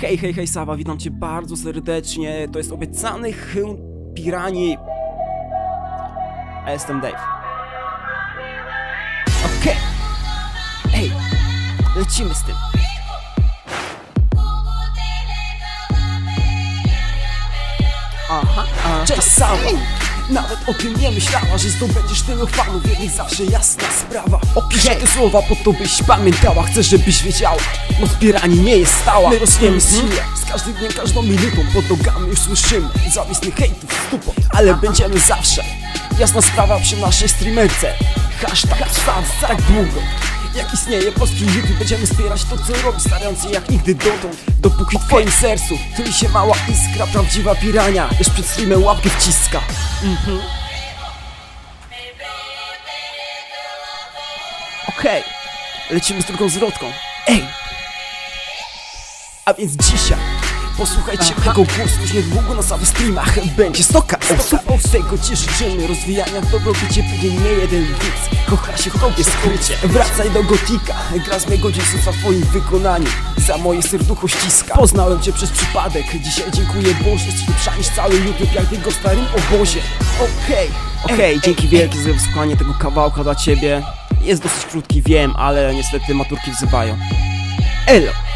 Hej, hej, hej, Sawa, witam cię bardzo serdecznie. To jest obiecany chył pirani. A jestem Dave. Okej. Ej, lecimy z tym. Aha, aha. Cześć, Sawa. Nawet o tym nie myślała, że zdobędziesz tylu fanów Jednych zawsze jasna sprawa. Opiszę te słowa po to byś pamiętała. Chcę żebyś wiedziała Moc pirani nie jest stała. My rośniemy z siłę Z każdym dniem, każdą minutą Pod nogami już słyszymy. Zawisnych hejtów, stupot. Ale będziemy zawsze. Jasna sprawa przy naszej streamerce. Hashtag sam tak długo jak istnieje polski YouTube Będziemy wspierać to co robi Starając się jak nigdy dotąd Dopóki w twoim sercu Tuli się mała iskra Prawdziwa pirania Już przed streamem łapkę wciska Okej, lecimy z drugą zwrotką. Ej! A więc dzisiaj posłuchajcie mego głosu już niedługo na samych streamach będzie stoka osób. Z tego ci życzymy rozwijania dobrobycie pewnie nie jeden widz. Kocha się w tobie skrycie. Wracaj do gotika, gra z mego dzieciństwa w twoim wykonaniu. Za moje serducho ściska. Poznałem cię przez przypadek. Dzisiaj dziękuję Boże, lepsza niż cały YouTube, jak w starym obozie. Okej, okej, dzięki wielkie za wysłuchanie tego kawałka dla ciebie. Jest dosyć krótki, wiem, ale niestety maturki wzywają. Elo!